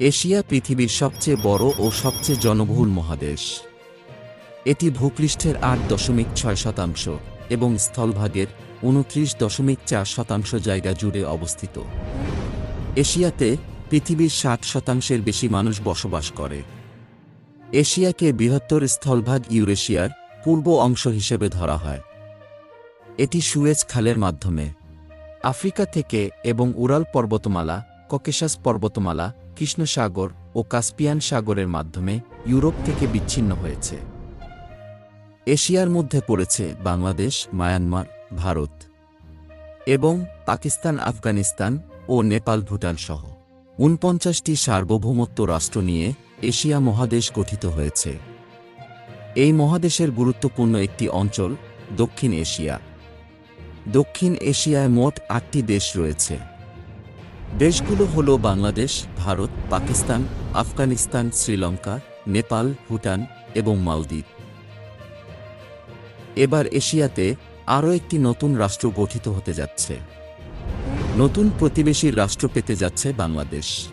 Asia পৃথিবীর সবচেয়ে বড় ও সবচেয়ে জনবহুল মহাদেশ। এটি ভূপৃষ্ঠের আট দশমিক ছয় শতাংশ এবং স্থলভাগের উনত্রিশ দশমিক চার শতাংশ জায়গা জুড়ে অবস্থিত। এশিয়াতে পৃথিবীর ষাট শতাংশের বেশি মানুষ বসবাস করে। এশিয়াকে বৃহত্তর স্থলভাগ ইউরেশিয়ার পূর্ব অংশ হিসেবে ধরা হয়। এটি সুয়েজ খালের মাধ্যমে। আফ্রিকা থেকে এবং উরাল পর্বতমালা, ককেশাস পর্বতমালা কৃষ্ণসাগর ও কাস্পিয়ান সাগরের মাধ্যমে ইউরোপ থেকে বিচ্ছিন্ন হয়েছে। এশিয়ার মধ্যে পড়েছে বাংলাদেশ, মায়ানমার, ভারত এবং পাকিস্তান, আফগানিস্তান ও নেপাল, ভুটান সহ। উনপঞ্চাশটি সার্বভৌমত্ব রাষ্ট্র নিয়ে এশিয়া মহাদেশ গঠিত হয়েছে। এই মহাদেশের গুরুত্বপূর্ণ একটি অঞ্চল দক্ষিণ এশিয়া। দক্ষিণ এশিয়ায় মোট আটটি দেশ রয়েছে। দেশগুলো হল বাংলাদেশ, ভারত, পাকিস্তান, আফগানিস্তান, শ্রীলঙ্কা, নেপাল, ভুটান এবং মালদ্বীপ। এবার এশিয়াতে আরও একটি নতুন রাষ্ট্র গঠিত হতে যাচ্ছে। নতুন প্রতিবেশীর রাষ্ট্র পেতে যাচ্ছে বাংলাদেশ।